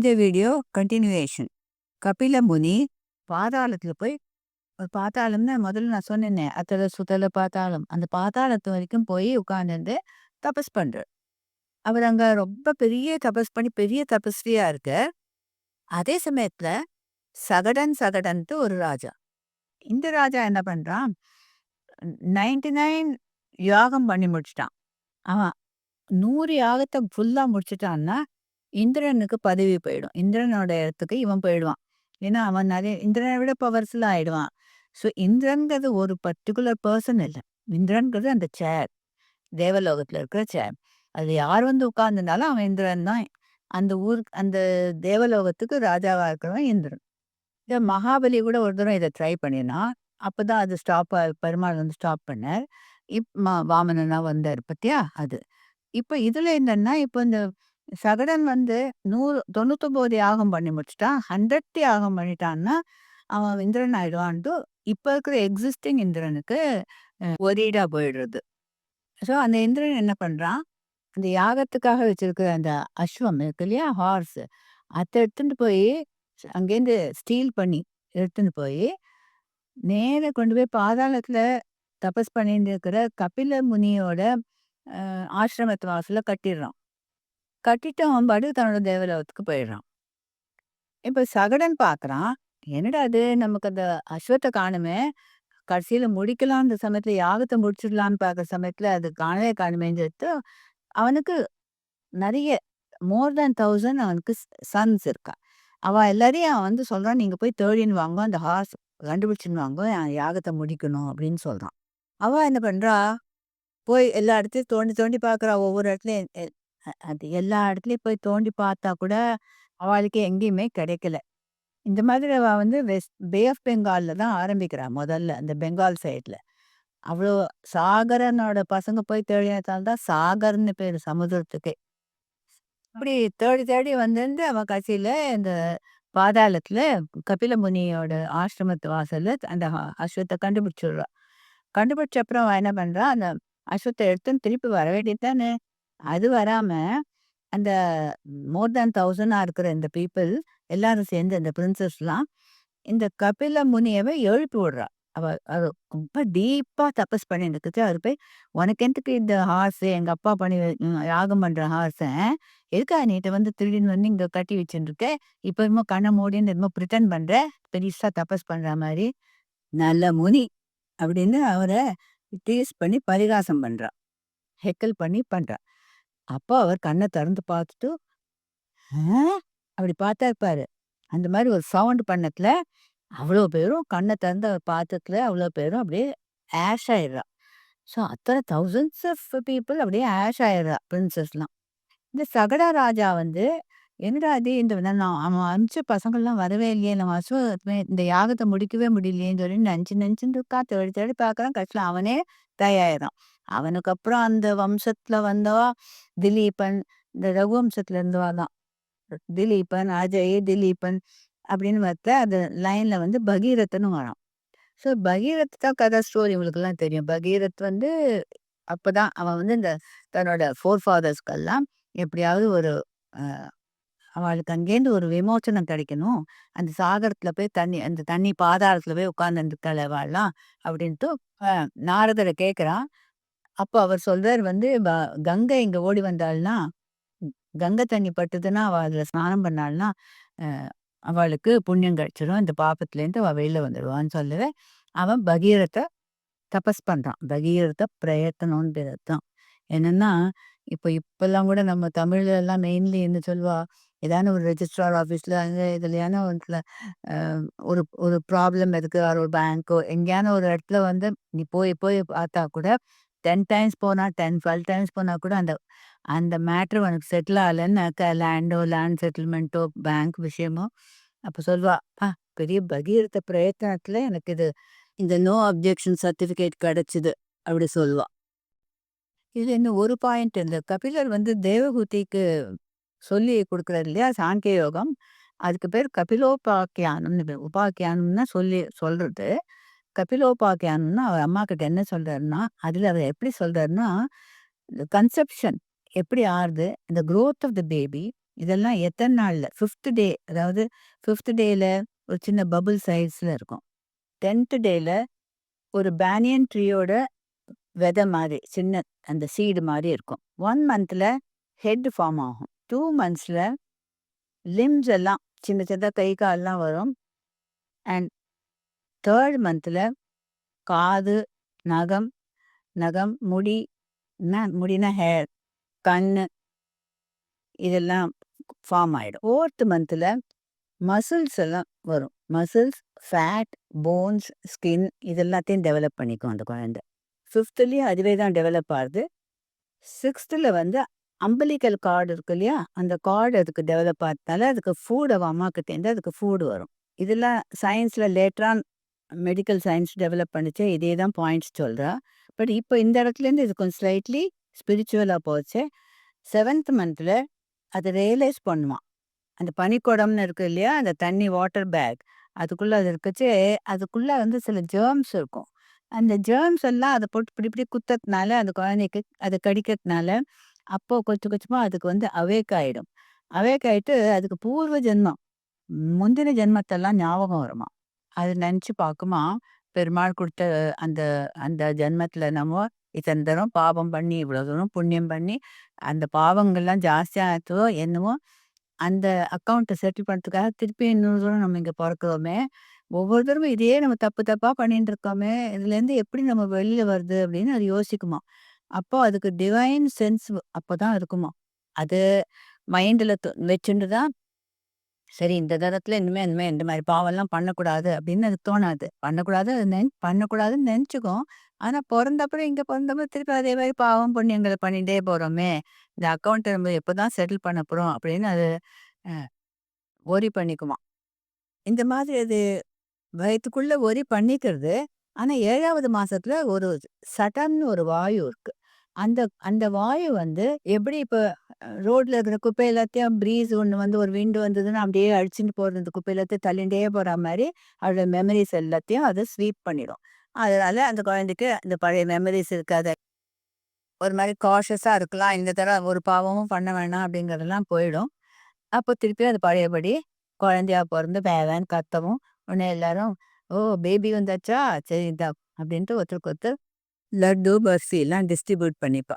இந்த video continuation Kapila Muni பாதாளத்துல போய் ஒரு பாதாளம்னு முதல்ல நான் சொன்னேனே அத்தல சுத்தல பாதாளம். அந்த பாதாளத்து வரைக்கும் போய் உட்காந்துருந்து தபஸ் பண்றார். அவர் அங்க ரொம்ப பெரிய தபஸ் பண்ணி பெரிய தபஸ்வியாக இருக்க அதே சமயத்துல சகடன் சகடன்ட்டு ஒரு ராஜா. இந்த ராஜா என்ன பண்றான்? நைன்டி நைன் யாகம் பண்ணி முடிச்சிட்டான். அவன் நூறு யாகத்தை ஃபுல்லா முடிச்சிட்டான்னா இந்திரனுக்கு பதவி போயிடும். இந்திரனோட இடத்துக்கு இவன் போயிடுவான். ஏன்னா அவன் நிறைய இந்திரனை விட பவர்ஃபுல்லா ஆயிடுவான். ஸோ இந்திரன்கிறது ஒரு பர்டிகுலர் பர்சன் இல்லை. இந்திரன்கிறது அந்த சேர் தேவலோகத்துல இருக்கிற சேர் அது யார் வந்து உட்கார்ந்துனாலும் அவன் இந்திரன் தான். அந்த ஊர் அந்த தேவலோகத்துக்கு ராஜாவா இருக்கிறவன் இந்திரன். இதை மகாபலி கூட ஒரு தூரம் இதை ட்ரை பண்ணினான் அப்பதான் அது ஸ்டாப் பெருமாள் வந்து ஸ்டாப் பண்ணார். இப் ம- வாமனனா வந்தார். பத்தியா? அது. இப்போ இதுல என்னன்னா இப்போ இந்த சகடன் வந்து நூறு தொண்ணூத்தொம்போது யாகம் பண்ணி முடிச்சிட்டான் ஹண்ட்ரட் யாகம் பண்ணிட்டான்னா அவன் இந்திரன் ஆயிடுவான்ட்டு இப்போ இருக்கிற எக்ஸிஸ்டிங் இந்திரனுக்கு ஒரீடா போயிடுறது. ஸோ அந்த இந்திரன் என்ன பண்ணுறான் அந்த யாகத்துக்காக வச்சிருக்கிற அந்த அஸ்வம் இருக்கு இல்லையா ஹார்ஸ் அதை எடுத்துட்டு போய் அங்கேருந்து ஸ்டீல் பண்ணி எடுத்துன்னு போய் நேரா கொண்டு போய் பாதாளத்தில் தபஸ் பண்ணிட்டு இருக்கிற கபில முனியோட ஆசிரமத்து வாசலில் கட்டிடுறான். கட்டிட்டு அவன் பாடு தன்னோட தேவலோகத்துக்கு போயிடுறான். இப்போ சகடன் பார்க்குறான் என்னடா அது நமக்கு அந்த அஸ்வத்தை காணுமே கடைசியில் முடிக்கலாம் அந்த சமயத்தில் யாகத்தை முடிச்சிடலான்னு பார்க்குற சமயத்தில் அது காணவே காணுமேன்னு சொல்லிட்டு அவனுக்கு நிறைய மோர் தேன் தௌசண்ட் அவனுக்கு சன்ஸ் இருக்கா. அவன் எல்லாரையும் அவன் வந்து சொல்கிறான் நீங்க போய் தேடின்னு வாங்க அந்த ஹார்ஸ் கண்டுபிடிச்சின்னு வாங்க யாகத்தை முடிக்கணும் அப்படின்னு சொல்கிறான் அவள் என்ன பண்ணுறா போய் எல்லா இடத்தையும் தோண்டி தோண்டி பார்க்குறா ஒவ்வொரு இடத்துலையும் எ- அ- அது எல்லா இடத்துலயும் போய் தோண்டி பார்த்தா கூட அவளுக்கு எங்கேயுமே கிடைக்கல. இந்த மாதிரி அவ வந்து வெஸ்ட் பே ஆஃப் பெங்கால்ல தான் ஆரம்பிக்கிறா முதல்ல அந்த பெங்கால் சைட்ல. அவ்வளோ சாகரனோட பசங்க போய் தேடினதால தான் சாகர்னு பேரு சமுத்திரத்துக்கே அப்படி தேடி தேடி வந்து அவ கடைசியில இந்த பாதாளத்துல கபில முனியோட ஆசிரமத்து வாசல்ல அந்த அ- அஸ்வத்தை கண்டுபிடிச்சிடுறா. கண்டுபிடிச்ச அப்புறம் அவ என்ன பண்றா? அந்த அஸ்வத்தை எடுத்துன்னு திருப்பி வர வேண்டியது தானே? அது வராமல் அந்த மோர் தேன் தௌசண்டாக இருக்கிற இந்த பீப்புள் எல்லாரும் சேர்ந்து அந்த பிரின்சஸ்லாம் இந்த கபில முனியவை எழுப்பி விடுறா. அவ அது ரொம்ப டீப்பாக தபஸ் பண்ணிட்டு இருக்குது அவர் போய் உனக்கு எதுக்கு இந்த ஹார்ஸ்? எங்கள் அப்பா பண்ணி யாகம் பண்ணுற ஹார்ஸை? எதுக்கா நீட்ட வந்து திருடின்னு வந்து இங்கே கட்டி வச்சுருக்க இப்போ இப்ப என்னமோ கண்ணை மூடின்னு என்னமோ பிரிட்டன் பண்ணுற பெருசாக தபஸ் பண்ணுற மாதிரி. நல்ல முனி அப்படின்னு அவரை டீஸ் பண்ணி பரிகாசம் பண்ணுறா ஹெக்கல் பண்ணி பண்ணுறா அப்போ அவர் கண்ணை திறந்து பார்த்துட்டு "ஆ?" அப்படி பார்த்தா இருப்பார். அந்த மாதிரி ஒரு சவுண்ட் பண்ணத்துல அவ்வளோ பேரும் கண்ணை திறந்து அவர் பார்த்ததுல அவ்வளோ பேரும் அப்படியே ஆஷ் ஆயிடுறா. ஸோ அத்தனை தௌசண்ட்ஸ் ஆஃப் பீப்புள் அப்படியே ஆஷ் ஆயிடுறா பிரின்சஸ்லாம் இந்த சகடா ராஜா வந்து என்னடா இது? இந்த நான் அவன் அனுப்பிச்ச பசங்கள்லாம் வரவே இல்லையே. நம்ம அசுவ இந்த யாகத்தை முடிக்கவே முடியலையேன்னு சொல்லி நினச்சி நினச்சின்னு இருக்கா தேடி தேடி பார்க்குறான். கடைசியில் அவனே தயாயிறான் அவனுக்கு அப்புறம் அந்த வம்சத்துல வந்தவா? திலீபன். இந்த ரகுவம்சத்துல இருந்தவா தான். திலீபன் அஜய் திலீபன் அப்படின்னு பார்த்தா அது லைன்ல வந்து பகீரத்துன்னு வரும் ஸோ பகீரத் தான் கதை ஸ்டோரி உங்களுக்குலாம் தெரியும். பகீரத் வந்து அப்போதான் அவன் வந்து இந்த தன்னோட ஃபோர் ஃபாதர்ஸ்க்கெல்லாம் எப்படியாவது ஒரு அவளுக்கு அங்கேருந்து ஒரு விமோச்சனம் கிடைக்கணும். அந்த சாகரத்துல போய் தண்ணி அந்த தண்ணி பாதாரத்தில் போய் உட்கார்ந்து வாழலாம் அப்படின்ட்டு நாரதரை கேட்குறான் அப்போ அவர் சொல்றார் வந்து "ப- கங்கை இங்க ஓடி வந்தாள்னா கங்கை தண்ணி பட்டுதுன்னா அவ அதுல ஸ்நானம் பண்ணாள்னா அஹ், அவளுக்கு புண்ணியம் கிடைச்சிடும் இந்த பாப்பத்துலேருந்து அவ வெளியில வந்துடுவான்னு சொல்லவே அவன் பகீரத்தை தபஸ் பண்றான். பகீரத பிரயத்தனம்னு பேர் அர்த்தம் என்னன்னா இப்போ இப்பெல்லாம் கூட நம்ம தமிழ்ல எல்லாம் மெயின்லி என்ன சொல்லுவா? ஏதான ஒரு ரெஜிஸ்ட்ரார் ஆஃபீஸ்ல அங்கே இதுலையான ஒன்றுல ஒரு ஒரு ப்ராப்ளம் இருக்கு ஒரு பேங்க்கோ எங்கேயான ஒரு இடத்துல வந்து நீ போய் போய் பார்த்தா கூட டென் டைம்ஸ் போனால் டென் டுவெல் டைம்ஸ் போனால் கூட அந்த அந்த மேட்ரு உனக்கு செட்டில் ஆகலைன்னாக்கா லேண்டோ லேண்ட் செட்டில்மெண்ட்டோ பேங்க் விஷயமோ அப்போ சொல்வா ஆ பெரிய பகீரத பிரயத்தனத்தில் எனக்கு இது இந்த நோ அப்ஜெக்ஷன் சர்டிஃபிகேட் கிடச்சிது அப்படி சொல்லுவாள் இது இன்னும் ஒரு பாயிண்ட் இந்த கபிலர் வந்து தேவகூதிக்கு சொல்லி கொடுக்குறாரு இல்லையா? சாங்கிய யோகம் அதுக்கு பேர் கபிலோபாக்கியானம்னு உபாக்கியானம்னா சொல்லி சொல்கிறது கபிலோபாக்கியானம்னா அவர் அம்மா கிட்ட என்ன சொல்றாருன்னா அதுல அவர் எப்படி சொல்றாருன்னா கன்செப்ஷன் எப்படி ஆறுது இந்த க்ரோத் ஆஃப் த பேபி இதெல்லாம் எத்தனை நாள்ல ஃபிஃப்த்து டே அதாவது ஃபிஃப்த்து டேல ஒரு சின்ன பபுள் சைஸ்ல இருக்கும். 10த் டேல ஒரு பேனியன் ட்ரீயோட விதை மாதிரி சின்ன அந்த சீடு மாதிரி இருக்கும். ஒன் மந்த்ல ஹெட் ஃபார்ம் ஆகும். டூ மந்த்ஸ்ல லிம்ஸ் எல்லாம் சின்ன சின்ன கை, கால்லாம் வரும். அண்ட் 3 மந்த்ல காது, நகம் நகம், முடி என்ன முடினா ஹேர், கண்ணு இதெல்லாம் ஃபார்ம் ஆயிடும். 4த் மந்த்ல மசில்ஸ் எல்லாம் வரும். மசில்ஸ், ஃபேட், போன்ஸ், ஸ்கின் இது எல்லாத்தையும் டெவலப் பண்ணிக்கும் அந்த குழந்தை. ஃபிஃப்த்துலேயும் அதுவே தான் டெவலப் ஆகுது. சிக்ஸ்த்தில் வந்து அம்பலிக்கல் கார்டு இருக்கு இல்லையா? அந்த கார்டு அதுக்கு டெவலப் ஆகிறதுனால அதுக்கு ஃபுட் அம்மாவுக்கு அம்மாகிட்டேருந்து அதுக்கு ஃபுட் வரும். இதெல்லாம் சயின்ஸில் லேட்டரான் மெடிக்கல் சயின்ஸ் டெவலப் பண்ணிச்சு இதே தான் பாயிண்ட்ஸ் சொல்றா. பட் இப்போ இந்த இடத்துலேருந்து இது கொஞ்சம் ஸ்லைட்லி ஸ்பிரிச்சுவலா போச்சு. செவன்த் மந்த்ல அதை ரியலைஸ் பண்ணுவான் அந்த பனிக்குடம்னு இருக்கு இல்லையா? அந்த தண்ணி வாட்டர் பேக் அதுக்குள்ள அது இருக்குச்சு அதுக்குள்ள வந்து சில ஜெர்ம்ஸ் இருக்கும். அந்த ஜெர்ம்ஸ் எல்லாம் அதை போட்டு இப்படி இப்படி குத்ததுனால அந்த குழந்தைக்கு அதை கடிக்கிறதுனால, அப்போ கொஞ்சம் கொஞ்சமா அதுக்கு வந்து அவேக் ஆயிடும். அவேக் ஆயிட்டு அதுக்கு பூர்வ ஜென்மம், முந்தின ஜென்மத்தெல்லாம் ஞாபகம் வருமாம். அது நினச்சி பார்க்குமா பெருமாள் கொடுத்த அந்த அந்த ஜென்மத்துல நம்ம இத்தனை தூரம் பாவம் பண்ணி, இவ்வளோ தூரம் புண்ணியம் பண்ணி, அந்த பாவங்கள்லாம் ஜாஸ்தியாகத்தோ என்னவோ என்னமோ, அந்த அக்கௌண்ட்டை செட்டில் பண்ணுறதுக்காக திருப்பி இன்னொரு தூரம் நம்ம இங்கே பிறக்கிறோமே ஒவ்வொரு தடவையும் இதையே நம்ம தப்பு தப்பாக பண்ணிட்டு இருக்கோமே, இதுலேருந்து எப்படி நம்ம வெளியில் வருது அப்படின்னு அது யோசிக்குமா அப்போ அதுக்கு டிவைன் சென்ஸ் அப்போ தான் இருக்குமாம். அது மைண்டில் வச்சுட்டு வச்சுண்டு தான் சரி இந்த தரத்துல இனிமே இனிமே இந்த மாதிரி பாவம்லாம் பண்ணக்கூடாது அப்படின்னு அது தோணாது. பண்ணக்கூடாது அது நென் பண்ணக்கூடாதுன்னு நெனச்சுக்கும். ஆனா பிறந்தப்புறம் இங்க பொறந்தப்புறம் திருப்பி அதே மாதிரி பாவம், புண்ணியங்களை பண்ணிட்டே போறோமே, இந்த அக்கௌண்ட் நம்ம எப்பதான் செட்டில் பண்ண போறோம் அப்படின்னு அது ஒரி பண்ணிக்குமா இந்த மாதிரி அது வயிற்றுக்குள்ளே ஒரி பண்ணிக்கிறது. ஆனா ஏழாவது மாசத்துல ஒரு சட்டன்னு ஒரு வாயு இருக்கு. அந்த அந்த வாயு வந்து எப்படி இப்போ ரோட்ல இருக்கிற குப்பை எல்லாத்தையும் ப்ரீஸ் ஒன்று வந்து ஒரு விண்டு வந்ததுன்னா அப்படியே அடிச்சுட்டு போகிறது அந்த குப்பை எல்லாத்தையும் தள்ளிண்டே போகிற மாதிரி அதோட மெமரிஸ் எல்லாத்தையும் அது ஸ்வீப் பண்ணிடும். அதனால அந்த குழந்தைக்கு இந்த பழைய மெமரிஸ் இருக்காது. ஒரு மாதிரி காஷஸாக இருக்கலாம். இந்த தடவை ஒரு பாவமும் பண்ண வேணாம் அப்படிங்கிறதெல்லாம் போயிடும். அப்போ திருப்பி அது பழையபடி குழந்தையா பிறந்து வே கத்தவும், உடனே எல்லாரும், "ஓ! பேபி வந்தாச்சா? சரி அப்படின்ட்டு ஒருத்தருக்கு ஒருத்தர் லட்டு, பர்ஃபி எல்லாம் டிஸ்ட்ரிபியூட் பண்ணிப்பா.